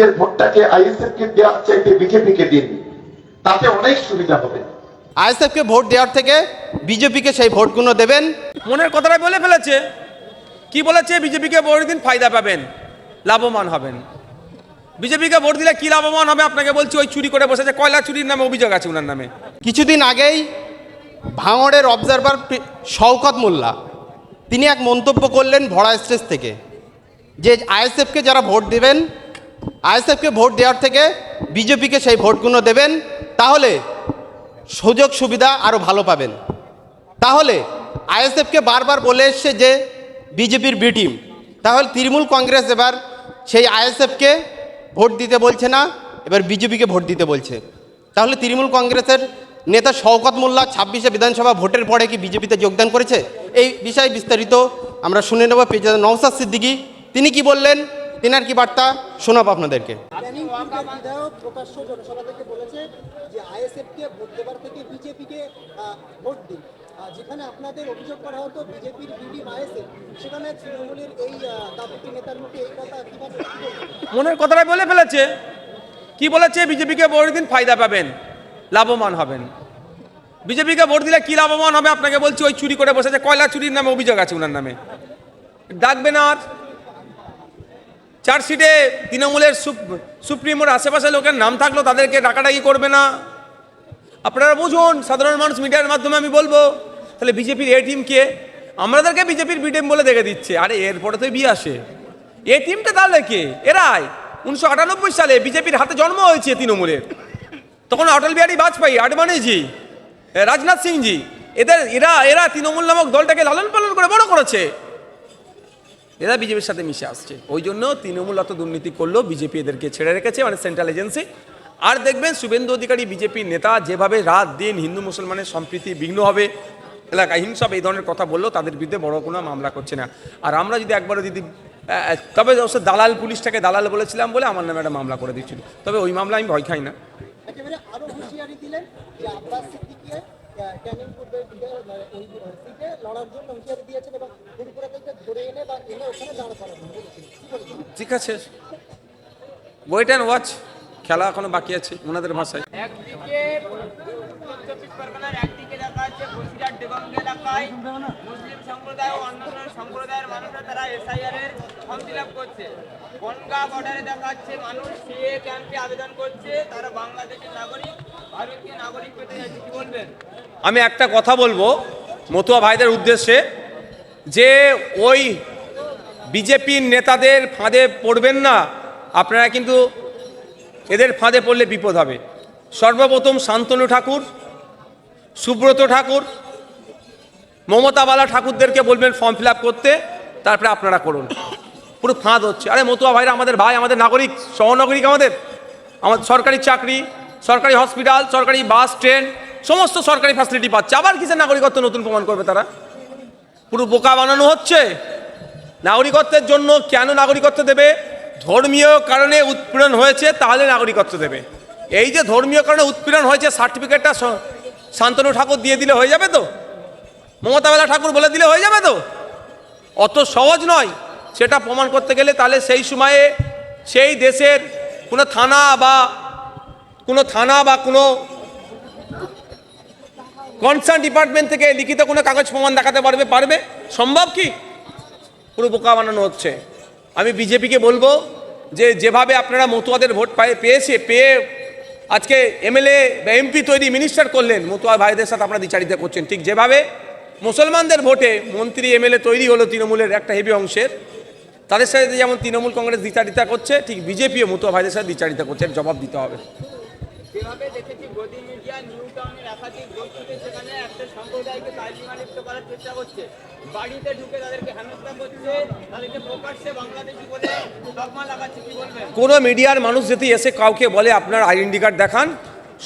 নিজের ভোটটাকে আইএসএফ কে দেওয়ার চাইতে বিজেপি কে দিন। তাতে অনেক সুবিধা হবে। আইএসএফকে ভোট দেওয়ার থেকে বিজেপিকে সেই ভোটগুলো দেবেন। মনের কথাটা বলে ফেলেছে। কি বলেছে? বিজেপিকে ভোট দিন ফায়দা পাবেন লাভবান হবেন। বিজেপিকে ভোট দিলে কি লাভবান হবে আপনাকে বলছি ওই চুরি করে বসেছে। কয়লা চুরির নামে অভিযোগ আছে ওনার নামে। কিছুদিন আগেই ভাঙড়ের অবজারভার শওকত মোল্লা তিনি এক মন্তব্য করলেন ভরা স্টেজ থেকে যে আইএসএফকে যারা ভোট দেবেন আইএসএফকে ভোট দেওয়ার থেকে বিজেপিকে সেই ভোটগুলো দেবেন, তাহলে সুযোগ সুবিধা আরও ভালো পাবেন। তাহলে আইএসএফকে বারবার বলে এসছে যে বিজেপির বি টিম। তাহলে তৃণমূল কংগ্রেস এবার সেই আইএসএফকে ভোট দিতে বলছে না, এবার বিজেপিকে ভোট দিতে বলছে। তাহলে তৃণমূল কংগ্রেসের নেতা শওকত মোল্লা ছাব্বিশে বিধানসভা ভোটের পরে কি বিজেপিতে যোগদান করেছে? এই বিষয়ে বিস্তারিত আমরা শুনে নেব পেজা নওসাদ সিদ্দিকী। তিনি কি বললেন? তিনার কি বার্তা? শোনাব আপনাদেরকে। যেখানে আপনাদের অভিযোগ করা হতো বিজেপির আইএসএফ সেখানে তৃণমূলের এই আহ, নেতার মুখে এই কথা কীভাবে মনের কথাটা বলে ফেলেছে। কি বলেছে? বিজেপিকে ভোট দিন ফায়দা পাবেন লাভবান হবেন। বিজেপিকে ভোট দিলে কি লাভবান হবে? আপনাকে বলছি ওই চুরি করে বসেছে। কয়লা চুরির নামে অভিযোগ আছে ওনার নামে। ডাকবে না আর। চার্জশিটে তৃণমূলের সুপ- সুপ্রিমোর আশেপাশে লোকের নাম থাকল, তাদেরকে ডাকাডাকি করবে না। আপনারা বুঝুন, সাধারণ মানুষ মিডিয়ার মাধ্যমে আমি বলব, তাহলে বিজেপির এ টিম কে? আমাদেরকে বিজেপির বি টিম বলে দেখে দিচ্ছে। আরে, এরপরে তো বি আসে। এ টিমটা তাহলে কে? এরাই। উনিশশো আটানব্বই সালে বিজেপির হাতে জন্ম হয়েছে তৃণমূলের। তখন অটল বিহারী বাজপেয়ী, আডবাণীজি, রাজনাথ সিংজি এদের, এরা এরা তৃণমূল নামক দলটাকে লালন পালন করে বড় করেছে। এরা বিজেপির সাথে মিশে আসছে। ওই জন্য তৃণমূল অত দুর্নীতি করল, বিজেপি এদেরকে ছেড়ে রেখেছে মানে সেন্ট্রাল এজেন্সি আর দেখবেন, শুভেন্দু অধিকারী বিজেপির নেতা যেভাবে রাত দিন হিন্দু মুসলমানের সম্প্রীতি বিঘ্ন হবে, এলাকায় হিংসা, এই ধরনের কথা বলল, তাদের বিরুদ্ধে বড় কোনো মামলা করছে না। আর আমরা যদি একবারও যদি তবে অবশ্য দালাল, পুলিশটাকে দালাল বলেছিলাম বলে আমার নামে একটা মামলা করে দিচ্ছিল। তবে ওই মামলা আমি ভয় খাই না। ক্যানিং পূর্বের মানে ওই সিটে লড়ার জন্য হুঁশিয়ারি দিয়েছেন এবং ত্রিপুরা থেকে ধরে এনে বা এনে ওখানে দাঁড় করানো ঠিক আছে। ওয়েট অ্যান্ড ওয়াচ খেলা এখনও বাকি আছে ওনাদের ভাষায়। একদিকে চব্বিশ পরগনার একদিকে দেখা যাচ্ছে বসিরহাট এলাকায় মুসলিম সম্প্রদায় ও অন্যান্য সম্প্রদায়ের মানুষরা তারা এসআইআর এর ফর্ম ফিল করছে। বনগা বর্ডারে দেখা যাচ্ছে মানুষ সিএ ক্যাম্পে আবেদন করছে তারা বাংলাদেশের নাগরিক ভারতীয় নাগরিক পেতে যাচ্ছে। কি বলবেন? আমি একটা কথা বলব মতুয়া ভাইদের উদ্দেশ্যে যে ওই বিজেপির নেতাদের ফাঁদে পড়বেন না, আপনারা কিন্তু এদের ফাঁদে পড়লে বিপদ হবে। সর্বপ্রথম শান্তনু ঠাকুর, সুব্রত ঠাকুর মমতাবালা ঠাকুরদেরকে বলবেন ফর্ম ফিল করতে, তারপরে আপনারা করুন। পুরো ফাঁদ হচ্ছে। আরে মতুয়া ভাইরা আমাদের ভাই, আমাদের নাগরিক, সহনাগরিক আমাদের। আমাদের সরকারি চাকরি, সরকারি হসপিটাল, সরকারি বাস, ট্রেন সমস্ত সরকারি ফ্যাসিলিটি পাচ্ছে। আবার কিসের নাগরিকত্ব নতুন প্রমাণ করবে তারা? পুরো বোকা বানানো হচ্ছে। নাগরিকত্বের জন্য কেন নাগরিকত্ব দেবে? ধর্মীয় কারণে উৎপীড়ন হয়েছে, তাহলে নাগরিকত্ব দেবে। এই যে ধর্মীয় কারণে উৎপীড়ন হয়েছে সার্টিফিকেটটা শান্তনু ঠাকুর দিয়ে দিলে হয়ে যাবে তো? মমতাবেলা ঠাকুর বলে দিলে হয়ে যাবে তো? অত সহজ নয়। সেটা প্রমাণ করতে গেলে তাহলে সেই সময়ে সেই দেশের কোনো থানা বা কোনো থানা বা কোনো কনসার্ন ডিপার্টমেন্ট থেকে লিখিত কোনো কাগজ প্রমাণ দেখাতে পারবে? পারবে? সম্ভব কি? পুরো বোকা বানানো হচ্ছে। আমি বিজেপিকে বলব যে, যেভাবে আপনারা মতুয়াদের ভোট পায়ে, পেয়েছে, পেয়ে আজকে এমএলএ বা এমপি তৈরি মিনিস্টার করলেন, মতুয়া ভাইদের সাথে আপনারা দ্বিচারিতা করছেন। ঠিক যেভাবে মুসলমানদের ভোটে মন্ত্রী, এমএলএ তৈরি হলো তৃণমূলের একটা হেভি অংশের। তাদের সাথে যেমন তৃণমূল কংগ্রেস দ্বিচারিতা করছে, ঠিক বিজেপিও মতুয়া ভাইদের সাথে দ্বিচারিতা করছে জবাব দিতে হবে যেভাবে দেখেছি গদি মিডিয়া নিউ টাউনের একাধিক বস্তুতে সেখানে একটা সম্প্রদায়কে করার চেষ্টা করছে। বাড়িতে ঢুকে তাদেরকে হেনস্থা করছে, তাদেরকে প্রকাশ্যে বাংলাদেশি বলে লাগাচ্ছে, কি বলবেন? কোনো মিডিয়ার মানুষ যদি এসে কাউকে বলে, আপনার আইডেন্টি কার্ড দেখান,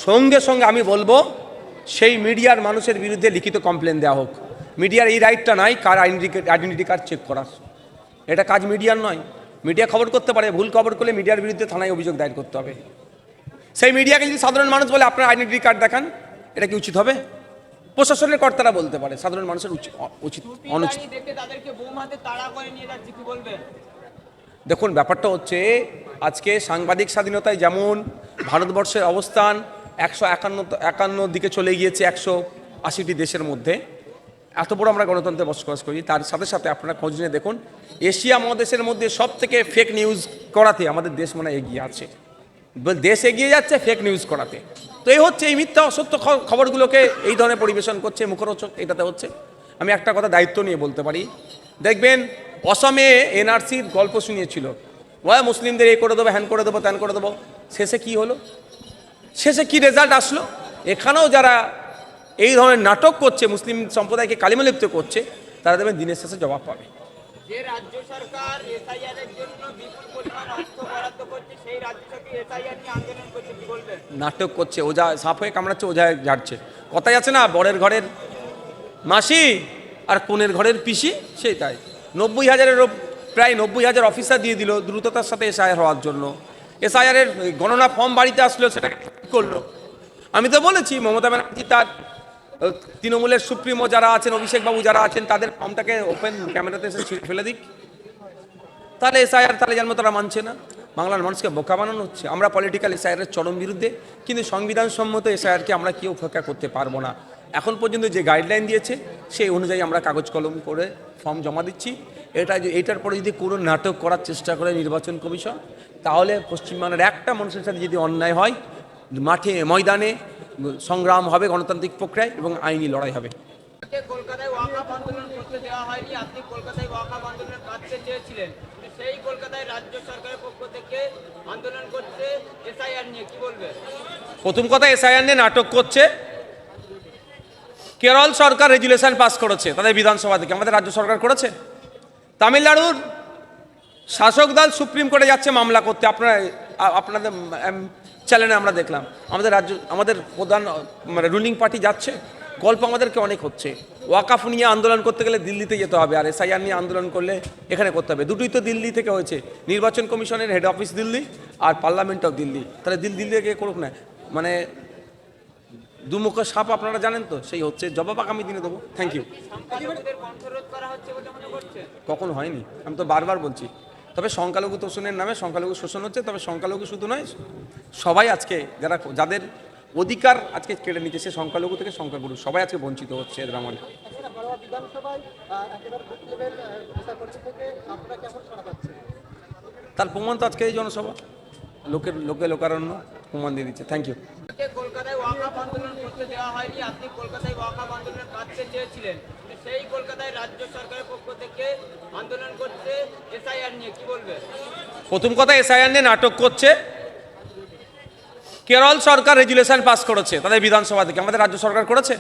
সঙ্গে সঙ্গে আমি বলব, সেই মিডিয়ার মানুষের বিরুদ্ধে লিখিত কমপ্লেন দেওয়া হোক। মিডিয়ার এই রাইটটা নাই, কার আইডেন্টি কার্ড চেক করার। এটা কাজ মিডিয়ার নয়। মিডিয়া খবর করতে পারে, ভুল খবর করলে মিডিয়ার বিরুদ্ধে থানায় অভিযোগ দায়ের করতে হবে। সেই মিডিয়াকে যদি সাধারণ মানুষ বলে, আপনার আইডেন্টি কার্ড দেখান, এটা কি উচিত হবে? প্রশাসনের কর্তারা বলতে পারে সাধারণ মানুষের উচিত অনুচিত। দেখুন ব্যাপারটা হচ্ছে আজকে সাংবাদিক স্বাধীনতায় যেমন ভারতবর্ষের অবস্থান একশো একান্ন একান্ন দিকে চলে গিয়েছে একশো আশিটি দেশের মধ্যে এত বড় আমরা গণতন্ত্রে বসবাস করি। তার সাথে সাথে আপনারা খোঁজ নিয়ে দেখুন এশিয়া মহাদেশের মধ্যে সব থেকে ফেক নিউজ করাতে আমাদের দেশ মনে হয় এগিয়ে আছে। দেশ এগিয়ে যাচ্ছে ফেক নিউজ করাতে। তো এই হচ্ছে এই মিথ্যা, অসত্য খবরগুলোকে এই ধরনের পরিবেশন করছে, মুখরোচক এটাতে হচ্ছে। আমি একটা কথা দায়িত্ব নিয়ে বলতে পারি। দেখবেন, অসমে এনআরসির গল্প শুনিয়েছিল। ওয়া, মুসলিমদের এই করে দেবো, হ্যান করে দেবো, ত্যান করে দেবো। শেষে কি হলো? শেষে কি রেজাল্ট আসলো? এখানেও যারা এই ধরনের নাটক করছে, মুসলিম সম্প্রদায়কে কালিমালিপ্ত করছে, তারা দেখবেন দিনের শেষে জবাব পাবে। যে রাজ্য সরকার এসআইআর এর জন্য বিপুল পরিমাণ অর্থ বরাদ্দ করছে, সেই রাজ্য সরকার এসআইআর নিয়ে আন্দোলন করছে, কি বলবেন? নাটক করছে ওজা সাপ হয়ে কামড়াচ্ছে ওজা ঝাড়ছে। কথাই আছে না, বরের ঘরের মাসি আর কোনের ঘরের পিসি, সেই তাই। নব্বই হাজারের প্রায় নব্বই হাজার অফিসার দিয়ে দিল দ্রুততার সাথে এসআইআর হওয়ার জন্য। এসআইআরের গণনা ফর্ম বাড়িতে আসলো, সেটাকে করল। আমি তো বলেছি, মমতা ব্যানার্জি তার তৃণমূলের সুপ্রিমো যারা আছেন অভিষেকবাবু যারা আছেন, তাদের ফর্মটাকে ওপেন ক্যামেরাতে এসে ফেলে দিক। তাহলে এসআইআর তাহলে জন্ম তারা মানছে না। বাংলার মানুষকে বোকা বানানো হচ্ছে। আমরা পলিটিক্যাল এসআইআরের চরম বিরুদ্ধে, কিন্তু সংবিধান সম্মত এসআইআরকে আমরা কেউ উপেক্ষা করতে পারব না? এখন পর্যন্ত যে গাইডলাইন দিয়েছে, সেই অনুযায়ী আমরা কাগজ কলম করে ফর্ম জমা দিচ্ছি। এটা এটার পরে যদি কোনো নাটক করার চেষ্টা করে নির্বাচন কমিশন, তাহলে পশ্চিমবাংলার একটা মানুষের সাথে যদি অন্যায় হয়, মাঠে, ময়দানে সংগ্রাম হবে গণতান্ত্রিক প্রক্রিয়ায় এবং আইনি লড়াই হবে। কলকাতায় ওয়াকাফ আন্দোলন করতে দেওয়া হয়নি আপনি কলকাতায় ওয়াকাফ আন্দোলন কাটতে চেয়েছিলেন। সেই কলকাতায় রাজ্য সরকারের পক্ষ থেকে আন্দোলন করছে এসআইআর নিয়ে কি বলবেন প্রথম কথা এসআইআর নিয়ে নাটক করছে। কেরল সরকার রেজুলেশন পাস করেছে তাদের বিধানসভা থেকে। আমাদের রাজ্য সরকার করেছে। তামিলনাড়ুর শাসক দল সুপ্রিম কোর্টে যাচ্ছে মামলা করতে। আপনারা আপনাদের চ্যানেলে আমরা দেখলাম। আমাদের রাজ্য আমাদের প্রধান মানে রুলিং পার্টি যাচ্ছে গল্প আমাদেরকে অনেক হচ্ছে। ওয়াকাফ নিয়ে আন্দোলন করতে গেলে দিল্লিতে যেতে হবে আর এসআইআর নিয়ে আন্দোলন করলে এখানে করতে হবে। দুটোই তো দিল্লি থেকে হয়েছে। নির্বাচন কমিশনের হেড অফিস দিল্লি আর পার্লামেন্ট অফ দিল্লি। তাহলে দিল্লি দিল্লি থেকে করুক না। মানে দুমুখ সাপ আপনারা জানেন তো সেই হচ্ছে। জবাব আগামী দিনে দেবো। থ্যাংক ইউ কখনো হয়নি। আমি তো বারবার বলছি তবে সংখ্যালঘু তোষণের নামে সংখ্যালঘু শোষণ হচ্ছে তবে সংখ্যালঘু শুধু নয় সবাই আজকে যারা যাদের অধিকার আজকে কেড়ে নিচ্ছে সে সংখ্যালঘু থেকে সংখ্যাগুরু সবাই আজকে বঞ্চিত হচ্ছে এদের আমলে। তার প্রমাণ তো আজকে এই জনসভা। লোকের লোকে লোকারণ্য প্রমাণ দিয়ে দিচ্ছে। থ্যাংক ইউ কলকাতায় ওয়াকাফ আন্দোলন করতে দেওয়া হয়নি আপনি কলকাতায় ওয়াকাফ আন্দোলন কাটতে চেয়েছিলেন। সেই কলকাতায় রাজ্য সরকারের পক্ষ থেকে আন্দোলন করছে এসআইআর নিয়ে কি বলবেন প্রথম কথা এসআইআর নিয়ে নাটক করছে। কেরল সরকার রেজুলেশন পাস করেছে তাদের বিধানসভা থেকে। আমাদের রাজ্য সরকার করেছে।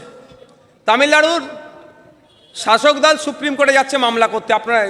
তামিলনাড়ুর শাসক দল সুপ্রিম কোর্টে যাচ্ছে মামলা করতে। আপনারা